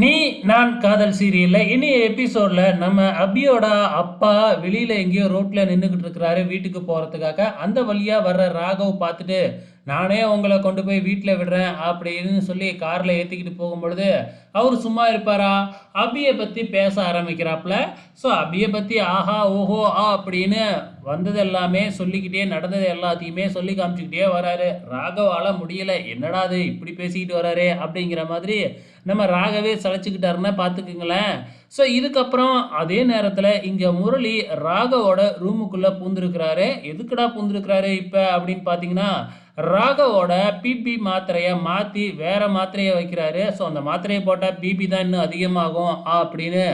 நீ நான் காதல் சீரியலில். இனி எபிசோடில் நம்ம அபியோட அப்பா வெளியில் எங்கேயோ ரோட்டில் நின்றுக்கிட்டு இருக்கிறாரு வீட்டுக்கு போகிறதுக்காக அந்த வழியாக வர்ற ராகவ் பார்த்துட்டு நானே உங்களை கொண்டு போய் வீட்டில் விடுறேன் அப்படின்னு சொல்லி காரில் ஏற்றிக்கிட்டு போகும்பொழுது அவர் சும்மா இருப்பாரா? அபியை பற்றி பேச ஆரம்பிக்கிறாப்புல. ஸோ அபியை பற்றி ஆஹா ஓஹோ ஆ அப்படின்னு வந்தது எல்லாமே சொல்லிக்கிட்டே நடந்தது எல்லாத்தையுமே சொல்லி காமிச்சுக்கிட்டே வராரு. ராகவால முடியல. என்னடா அது இப்படி பேசிக்கிட்டு வராரு? அப்படிங்கிற மாதிரி நம்ம ராகவே சளைச்சிக்கிட்டாருன்னா பார்த்துக்குங்களேன் ஸோ இதுக்கப்புறம் அதே நேரத்தில் இங்கே முரளி ராகவோட ரூமுக்குள்ளே பூந்துருக்கிறாரு. எதுக்குடா பூந்துருக்கிறாரு இப்போ அப்படின்னு பார்த்தீங்கன்னா ராகவோட பிபி மாத்திரையை மாற்றி வேறு மாத்திரையை வைக்கிறாரு. ஸோ அந்த மாத்திரையை போட்டால் பிபி தான் இன்னும் அதிகமாகும் அப்படின்னு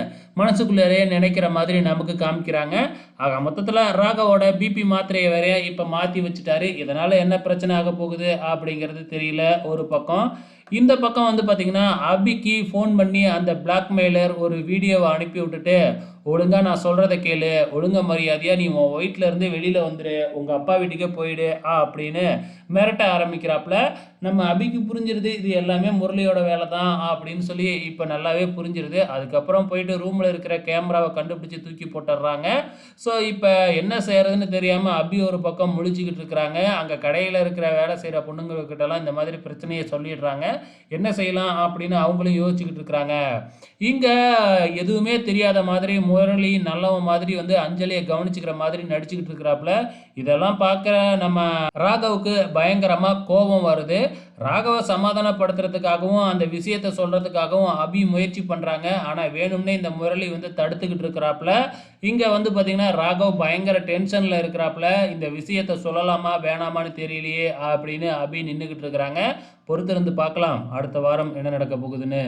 மனசுக்குள்ளேயே நினைக்கிற மாதிரி நமக்கு காமிக்கிறாங்க. ஆக மொத்தத்தில் ராகவோட பிபி மாத்திரையை வேற இப்போ மாற்றி வச்சுட்டாரு. இதனால் என்ன பிரச்சனை ஆக போகுது அப்படிங்கிறது தெரியல ஒரு பக்கம். இந்த பக்கம் வந்து பார்த்திங்கன்னா அபிக்கு ஃபோன் பண்ணி அந்த பிளாக்மெயிலர் ஒரு வீடியோவை அனுப்பி விட்டுட்டு ஒழுங்காக நான் சொல்கிறத கேளு. ஒழுங்க மரியாதையாக நீ உன் ஒயிட்லேருந்து வெளியில் வந்துடு உங்கள் அப்பா வீட்டுக்கே போயிடு. ஆ அப்படின்னு மிரட்ட ஆரம்பிக்கிறாப்புல நம்ம அபிக்கு புரிஞ்சிருது இது எல்லாமே முரளியோட வேலை தான் அப்படின்னு சொல்லி இப்போ நல்லாவே புரிஞ்சிருது. அதுக்கப்புறம் போயிட்டு ரூமில் இருக்கிற கேமராவை கண்டுபிடிச்சி தூக்கி போட்டுடுறாங்க. ஸோ இப்போ என்ன செய்கிறதுன்னு தெரியாமல் அபி ஒரு பக்கம் முழிச்சிக்கிட்டு இருக்கிறாங்க. அங்கே கடையில் இருக்கிற வேலை செய்கிற பொண்ணுங்கக்கிட்டலாம் இந்த மாதிரி பிரச்சனையை சொல்லிடுறாங்க. என்ன செய்யலாம் அப்படின்னு அவங்களும் யோசிச்சுக்கிட்டு இருக்கிறாங்க. இங்கே எதுவுமே தெரியாத மாதிரி முரளி நல்லவன் மாதிரி வந்து அஞ்சலியை கவனிச்சுக்கிற மாதிரி நடிச்சுக்கிட்டு இருக்கிறாப்புல. இதெல்லாம் பார்க்குற நம்ம ராகவுக்கு பயங்கரமாக கோபம் வருது. ராகவை சமாதானப்படுத்துறதுக்காகவும் அந்த விஷயத்த சொல்கிறதுக்காகவும் அபி முயற்சி பண்ணுறாங்க ஆனால் வேணும்னே இந்த முரளி வந்து தடுத்துக்கிட்டு இருக்கிறாப்புல. இங்கே வந்து பார்த்திங்கன்னா ராகவ் பயங்கர டென்ஷனில் இருக்கிறாப்புல. இந்த விஷயத்த சொல்லலாமா வேணாமான்னு தெரியலையே அப்படின்னு அபி நின்றுக்கிட்டு இருக்கிறாங்க. பொறுத்திருந்து பார்க்கலாம். அடுத்த வாரம் என்ன நடக்க போகுதுன்னு.